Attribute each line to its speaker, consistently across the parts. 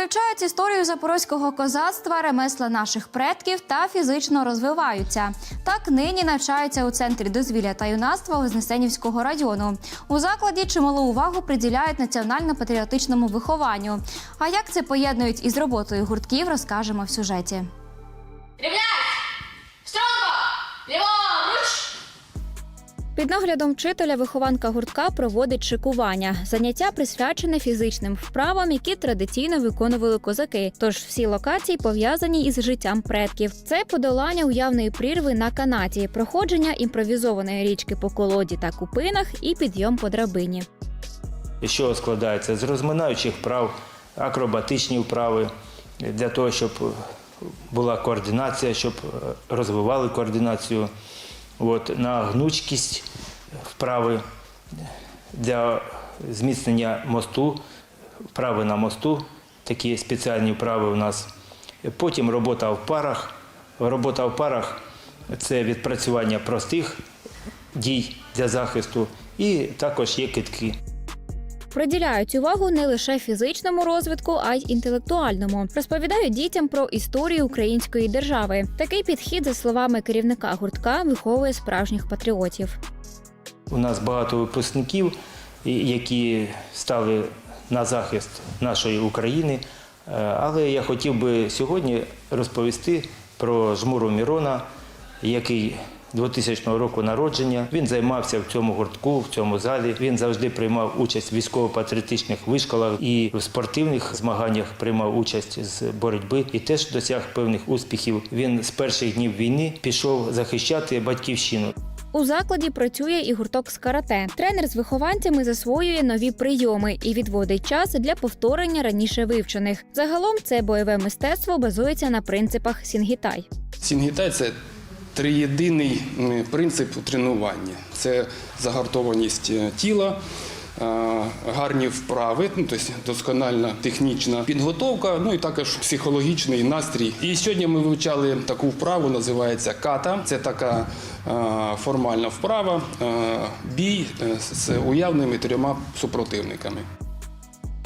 Speaker 1: Вивчають історію запорозького козацтва, ремесла наших предків та фізично розвиваються. Так нині навчаються у центрі дозвілля та юнацтва Вознесенівського району. У закладі чималу увагу приділяють національно-патріотичному вихованню. А як це поєднують із роботою гуртків, розкажемо в сюжеті.
Speaker 2: Рівняйсь!
Speaker 1: Під наглядом вчителя вихованка гуртка проводить шикування. Заняття присвячене фізичним вправам, які традиційно виконували козаки. Тож всі локації пов'язані із життям предків. Це подолання уявної прірви на канаті, проходження імпровізованої річки по колоді та купинах і підйом по драбині.
Speaker 3: що складається з розминаючих вправ, акробатичні вправи для того, щоб була координація, щоб розвивали координацію. От, на гнучкість вправи для зміцнення мосту, вправи на мосту, такі спеціальні вправи у нас. Потім робота в парах. Робота в парах це відпрацювання простих дій для захисту, і також є китки.
Speaker 1: Приділяють увагу не лише фізичному розвитку, а й інтелектуальному. Розповідають дітям про історію української держави. Такий підхід, за словами керівника гуртка, виховує справжніх патріотів.
Speaker 3: У нас багато випускників, які стали на захист нашої України. Е, Але я хотів би сьогодні розповісти про жмуру Мірона, який 2000 року народження. Він займався в цьому гуртку, в цьому залі. Він завжди приймав участь в військово-патріотичних вишколах і в спортивних змаганнях приймав участь з боротьби і теж досяг певних успіхів. Він з перших днів війни пішов захищати батьківщину.
Speaker 1: У закладі працює і гурток з карате. Тренер з вихованцями засвоює нові прийоми і відводить час для повторення раніше вивчених. Загалом це бойове мистецтво базується на принципах сінгітай.
Speaker 4: Сінгітай це триєдиний принцип тренування. Це загартованість е, тіла, гарні вправи, ну, тобто доскональна технічна підготовка, ну і також психологічний настрій. І сьогодні ми вивчали таку вправу, називається ката. Це така е, формальна вправа, е, бій е, з уявними трьома супротивниками.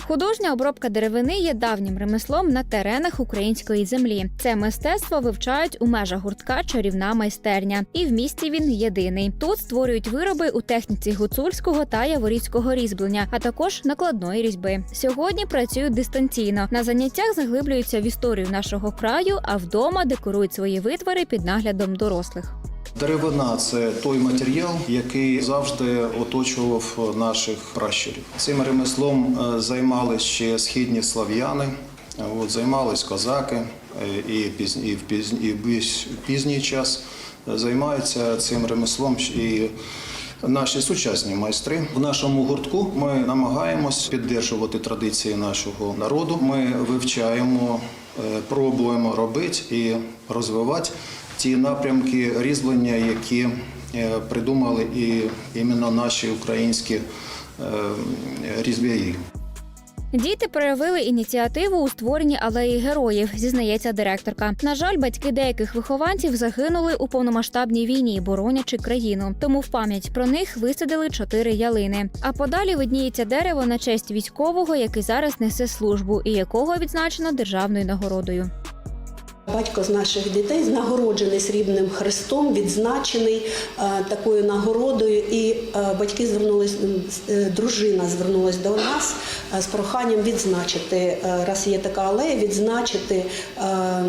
Speaker 1: Художня обробка деревини є давнім ремеслом на теренах української землі. Це мистецтво вивчають у межах гуртка чарівна майстерня, і в місті він єдиний. Тут створюють вироби у техніці гуцульського та яворівського різьблення, а також накладної різьби. Сьогодні працюють дистанційно. На заняттях заглиблюються в історію нашого краю, а вдома декорують свої витвори під наглядом дорослих.
Speaker 5: Деревина це той матеріал, який завжди оточував наших пращурів. Цим ремеслом е, займались ще східні слав'яни, от, займались козаки е, і, пізні, і, в пізні, і в пізній час е, займаються цим ремеслом і наші сучасні майстри. В нашому гуртку ми намагаємось піддержувати традиції нашого народу. Ми вивчаємо, пробуємо робити і розвивати ті напрямки різьблення, які е, придумали і іменно наші українські е.
Speaker 1: Діти проявили ініціативу у створенні алеї героїв, зізнається директорка. На жаль, батьки деяких вихованців загинули у повномасштабній війні, боронячи країну. Тому в пам'ять про них висадили чотири ялини. А подалі видніється дерево на честь військового, який зараз несе службу, і якого відзначено державною нагородою.
Speaker 6: Батько з наших дітей нагороджений срібним хрестом, відзначений е, такою нагородою. І е, батьки звернулись, е, дружина звернулась до нас з проханням відзначити, раз є така алея, відзначити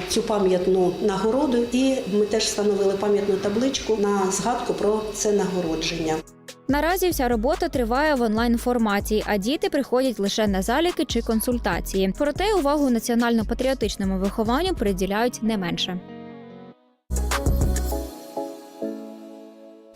Speaker 6: цю пам'ятну нагороду. І ми теж встановили пам'ятну табличку на згадку про це нагородження.
Speaker 1: Наразі вся робота триває в онлайн форматі, а діти приходять лише на заліки чи консультації. Проте увагу національно-патріотичному вихованню приділяють не менше.